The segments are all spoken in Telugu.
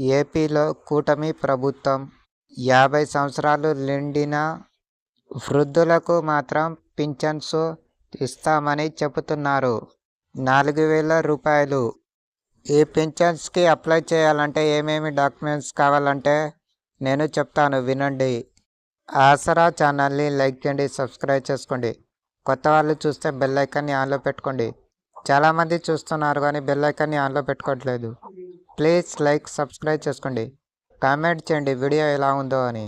ఏపీలో కూటమి ప్రభుత్వం యాభై సంవత్సరాలు నిండిన వృద్ధులకు మాత్రం పింఛన్స్ ఇస్తామని చెబుతున్నారు. నాలుగు వేల రూపాయలు. ఈ పింఛన్స్కి అప్లై చేయాలంటే ఏమేమి డాక్యుమెంట్స్ కావాలంటే నేను చెప్తాను వినండి. ఆసరా ఛానల్ని లైక్ చేయండి సబ్స్క్రైబ్ చేసుకోండి. కొత్త వాళ్ళు చూస్తే బెల్ ఐకాన్ని ఆన్లో పెట్టుకోండి. చాలామంది చూస్తున్నారు కానీ బెల్ ఐకాన్ని ఆన్లో పెట్టుకోవట్లేదు. ప్లీజ్ లైక్ సబ్స్క్రైబ్ చేసుకోండి. కామెంట్ చేయండి వీడియో ఎలా ఉందో అని.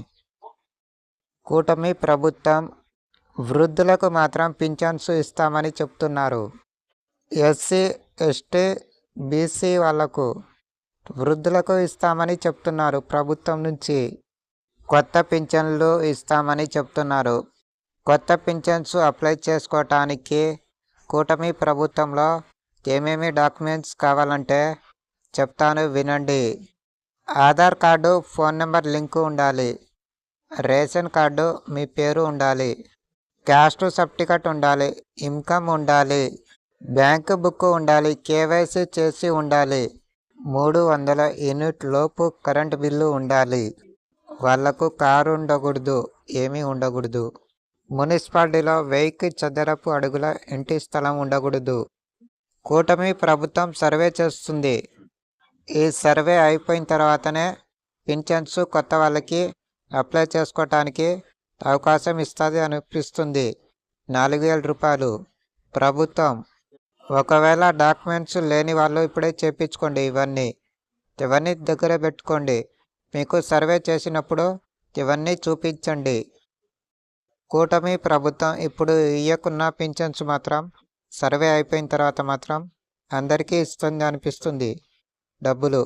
కూటమి ప్రభుత్వం వృద్ధులకు మాత్రం పింఛన్స్ ఇస్తామని చెప్తున్నారు. ఎస్సీ ఎస్టీ బీసీ వాళ్ళకు వృద్ధులకు ఇస్తామని చెప్తున్నారు. ప్రభుత్వం నుంచి కొత్త పింఛన్లు ఇస్తామని చెప్తున్నారు. కొత్త పింఛన్స్ అప్లై చేసుకోవటానికి కూటమి ప్రభుత్వంలో ఏమేమి డాక్యుమెంట్స్ కావాలంటే చెప్తాను వినండి. Aadhaar card phone number link ఉండాలి. రేషన్ కార్డు మీ పేరు ఉండాలి. క్యాస్ట్ సర్టిఫికెట్ ఉండాలి. ఇన్కమ్ ఉండాలి. బ్యాంక్ బుక్ ఉండాలి. కేవైసీ చేసి ఉండాలి. మూడు వందల యూనిట్ లోపు కరెంట్ బిల్లు ఉండాలి. వాళ్ళకు కారు ఉండకూడదు. ఏమీ ఉండకూడదు. మున్సిపాలిటీలో వెయ్యికి చదరపు అడుగుల ఇంటి స్థలం ఉండకూడదు. కూటమి ప్రభుత్వం సర్వే చేస్తుంది. ఈ సర్వే అయిపోయిన తర్వాతనే పింఛన్స్ కొత్త వాళ్ళకి అప్లై చేసుకోవటానికి అవకాశం ఇస్తుంది అనిపిస్తుంది నాలుగు వేల రూపాయలు. ప్రభుత్వం. ఒకవేళ డాక్యుమెంట్స్ లేని వాళ్ళు ఇప్పుడే చేపించుకోండి ఇవన్నీ. ఇవన్నీ దగ్గర పెట్టుకోండి. మీకు సర్వే చేసినప్పుడు ఇవన్నీ చూపించండి. కూటమి ప్రభుత్వం ఇప్పుడు ఇయ్యకున్న పింఛన్స్ మాత్రం సర్వే అయిపోయిన తర్వాత మాత్రం అందరికీ ఇస్తుంది అనిపిస్తుంది. డబ్బులు